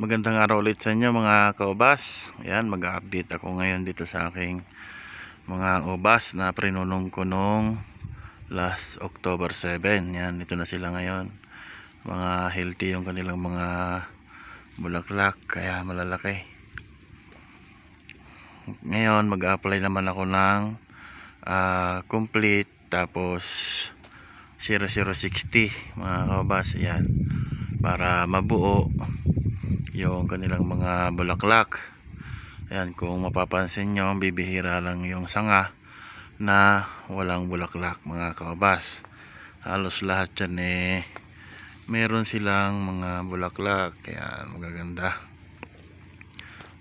Magandang araw ulit sa inyo mga kaubas. Ayan, mag-update ako ngayon dito sa aking mga ubas na prinunong ko nung last October 7. Yan, ito na sila ngayon. Mga healthy yung kanilang mga bulaklak, kaya malalaki. Ngayon, mag-apply naman ako ng ah, complete tapos 0060 mga kaubas. Ayan, para mabuo yung kanilang mga bulaklak. Ayan kung mapapansin nyo bibihira lang yung sanga na walang bulaklak mga kaobas. Halos lahat yan eh meron silang mga bulaklak. Kaya magaganda.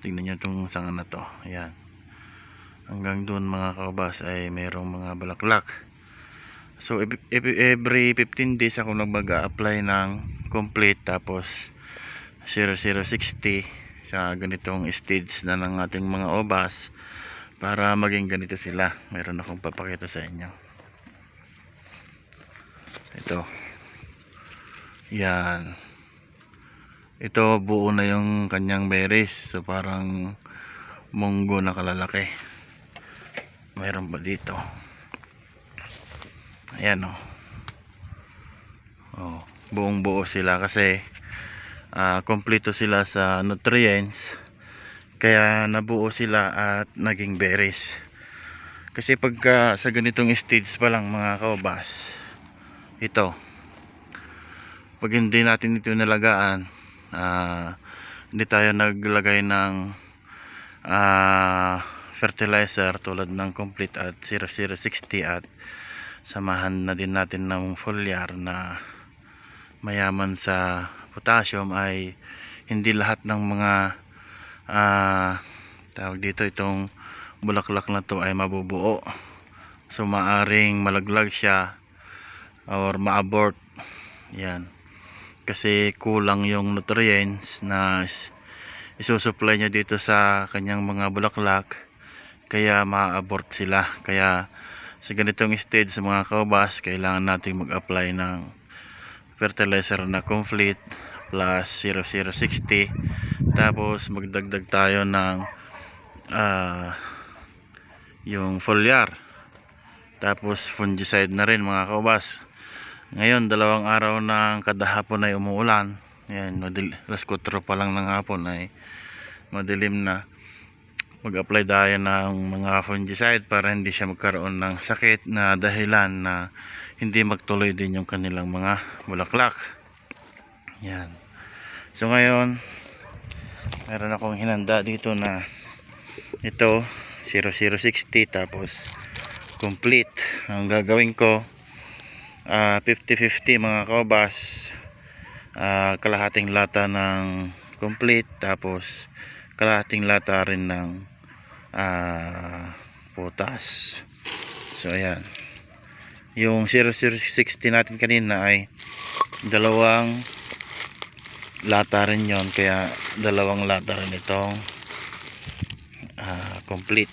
Tingnan nyo itong sanga na to. Ayan. Hanggang dun mga kaobas ay merong mga bulaklak. So ev- ev- every 15 days ako nag apply ng complete tapos 0060 sa ganitong stage na ng ating mga obas para maging ganito sila. Meron akong papakita sa inyo. Ito. Yan. Ito buo na yung kanyang berries. So parang munggo na kalalaki. Meron ba dito. Ayan o oh. oh, buong buo sila kasi ah, kompleto sila sa nutrients kaya nabuo sila at naging berries. Kasi pagka sa ganitong stage pa lang mga kaubas ito pag hindi natin ito nalagaan ah, hindi tayo naglagay ng ah, fertilizer tulad ng complete at 0060 at samahan na din natin ng foliar na mayaman sa potassium ay hindi lahat ng mga ah, tawag dito itong bulaklak na to ay mabubuo. So maaring malaglag siya or ma-abort. Yan. Kasi kulang yung nutrients na is- isusupply niya dito sa kanyang mga bulaklak kaya ma-abort sila. Kaya sa ganitong stage sa mga kaubas kailangan natin mag-apply ng fertilizer na complete plus 0060 tapos magdagdag tayo ng ah, yung foliar. Tapos fungicide na rin mga kaubas. Ngayon dalawang araw ng kada hapon ay umuulan. Yan madil alas 4 pa lang ng hapon ay madilim na mag-apply tayo ng mga fungicide para hindi siya magkaroon ng sakit na dahilan na hindi magtuloy din yung kanilang mga bulaklak. Yan. So ngayon meron akong hinanda dito na ito 0060 tapos complete. Ang gagawin ko ah, 50-50 mga kaubas ah, kalahating lata ng complete tapos kalahating lata rin ng ah, potas so ayan. Yung 0060 natin kanina ay dalawang lata rin yon kaya dalawang lata rin itong ah, complete.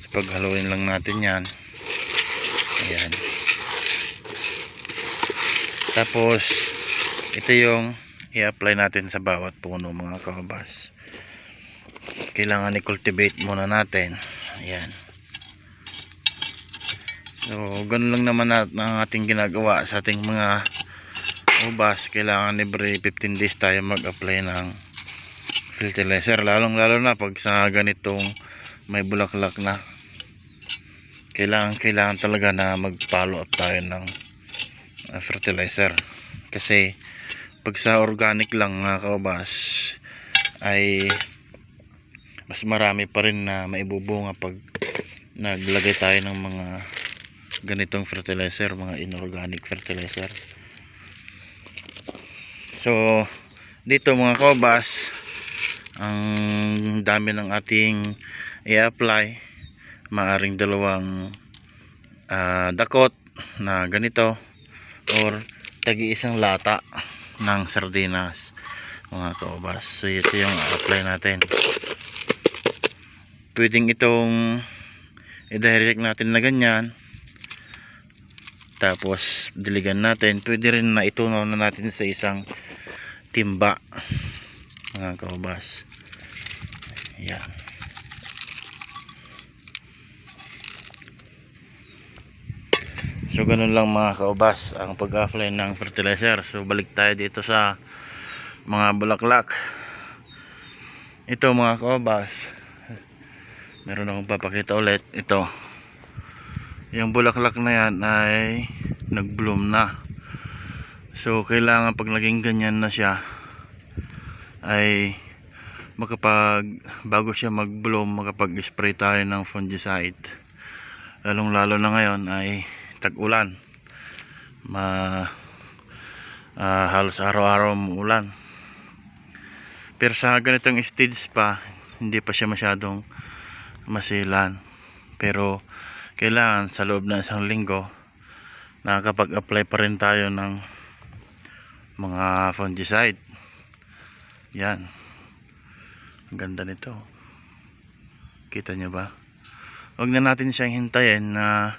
So paghaluin lang natin yan. Ayan. Tapos ito yung i-apply natin sa bawat puno mga kabas kailangan i-cultivate muna natin. Ayan. So ganun lang naman na, ang ating ginagawa sa ating mga ubas. Kailangan every 15 days tayo mag-apply ng fertilizer. Lalong lalo na pag sa ganitong may bulaklak na. Kailangan kailangan talaga na mag follow up tayo ng uh, fertilizer. Kasi pag sa organic lang mga kaubas ay mas marami pa rin na maibubunga pag naglagay tayo ng mga ganitong fertilizer mga inorganic fertilizer. So dito mga kaubas ang dami ng ating i-apply maaring dalawang ah, dakot na ganito or tagi isang lata ng sardinas mga kaubas so ito yung apply natin. Pwedeng itong i-direct natin na ganyan. Tapos diligan natin. Pwede rin na itunaw na natin sa isang timba mga kaubas yan so ganun lang mga kaubas ang pag-offline ng fertilizer. So balik tayo dito sa mga bulaklak. Ito mga kaubas. Meron akong papakita ulit. Ito. Yung bulaklak na yan ay nag bloom na. So kailangan pag naging ganyan na siya ay makapag bago siya mag bloom makapag spray tayo ng fungicide. Lalong lalo na ngayon ay tag ulan ma ah, halos araw-araw umuulan. Pero sa ganitong stage pa hindi pa siya masyadong masilan. Pero kailangan sa loob ng isang linggo nakakapag-apply pa rin tayo ng mga fungicide. Yan. Ang ganda nito. Kita nyo ba? Huwag na natin siyang hintayin na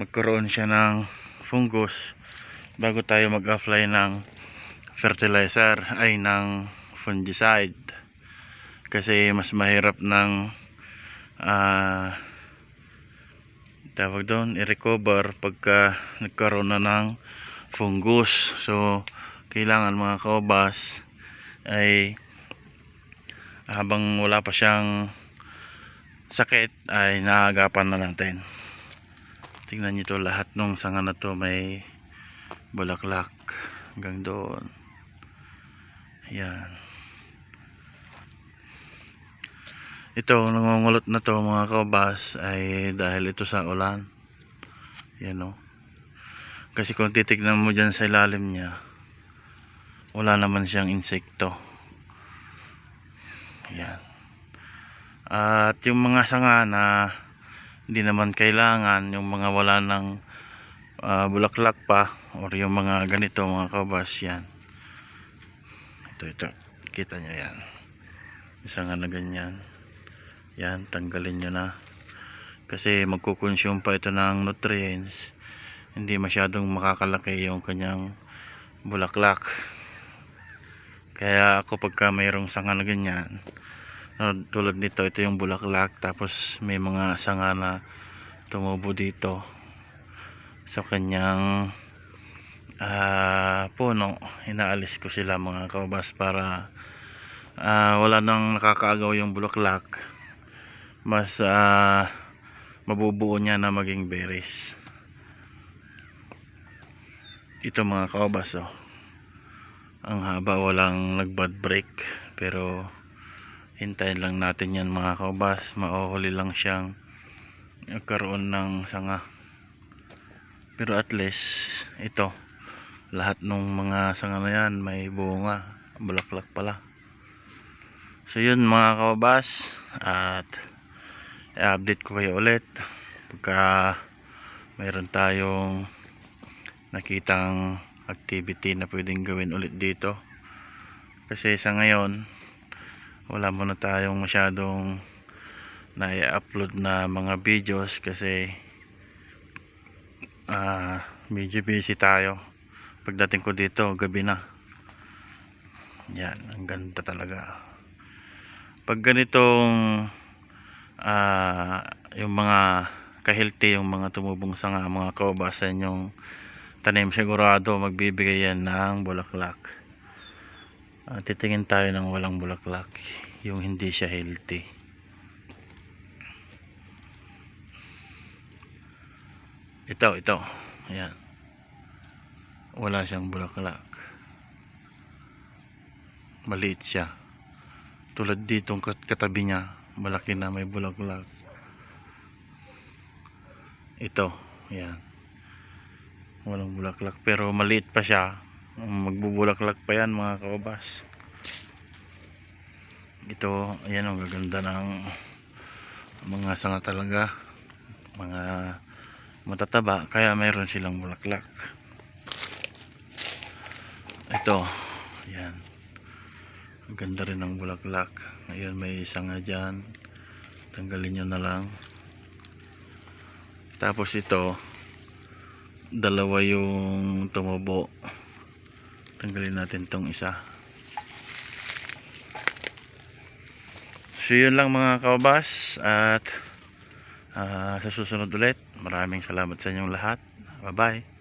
magkaroon siya ng fungus bago tayo mag-apply ng fertilizer ay ng fungicide. Kasi mas mahirap ng ah tawag doon i-recover pagka nagkaroon na ng fungus. So kailangan mga kaubas ay habang wala pa siyang sakit ay naagapan na natin tingnan nyo to lahat nung sanga na to may bulaklak hanggang doon. Yan ito nangungulot na to mga kaubas ay dahil ito sa ulan. Yan o kasi kung titignan mo dyan sa ilalim niya wala naman siyang insekto. Yan at yung mga sanga na hindi naman kailangan yung mga wala ng ah, bulaklak pa or yung mga ganito mga kabas yan. Ito ito. Kita nyo yan. Isang na ganyan. Yan tanggalin nyo na. Kasi magkukonsume pa ito ng nutrients hindi masyadong makakalaki yung kanyang bulaklak. Kaya ako pagka mayroong sanga na ganyan no, tulad nito ito yung bulaklak tapos may mga sanga na tumubo dito sa kanyang ah, puno. Inaalis ko sila mga kaubas para ah, wala nang nakakaagaw yung bulaklak. Mas ah, mabubuo niya na maging berries ito mga kaubas oh. Ang haba walang nag bud break pero hintayin lang natin yan mga kaubas. Mauhuli lang siyang nagkaroon ng sanga. Pero at least ito. Lahat ng mga sanga na yan may bunga. Bulaklak pala. So yun mga kaubas. At i-update ko kayo ulit. Pagka mayroon tayong nakitang activity na pwedeng gawin ulit dito. Kasi sa ngayon wala muna tayong masyadong na i-upload na mga videos kasi ah medyo busy tayo. Pagdating ko dito gabi na. Yan ang ganda talaga. Pag ganitong ah yung mga kahilti yung mga tumubong sanga mga kaubasan yung tanim sigurado magbibigay yan ng bulaklak Ah, titingin tayo ng walang bulaklak yung hindi siya healthy. Ito ito. Ayan. Wala siyang bulaklak. Maliit siya. Tulad ditong kat- katabi niya malaki na may bulaklak. Ito ayan. Walang bulaklak pero maliit pa siya magbubulaklak pa yan mga kaubas ito ayan ang gaganda ng mga sanga talaga. Mga matataba kaya mayroon silang bulaklak. Ito ayan. Ang ganda rin ng bulaklak. Ngayon may sanga dyan. Tanggalin nyo na lang. Tapos ito dalawa yung tumubo tanggalin natin tong isa. So yun lang mga kabas at uh, sa susunod ulit. Maraming salamat sa inyong lahat. Bye bye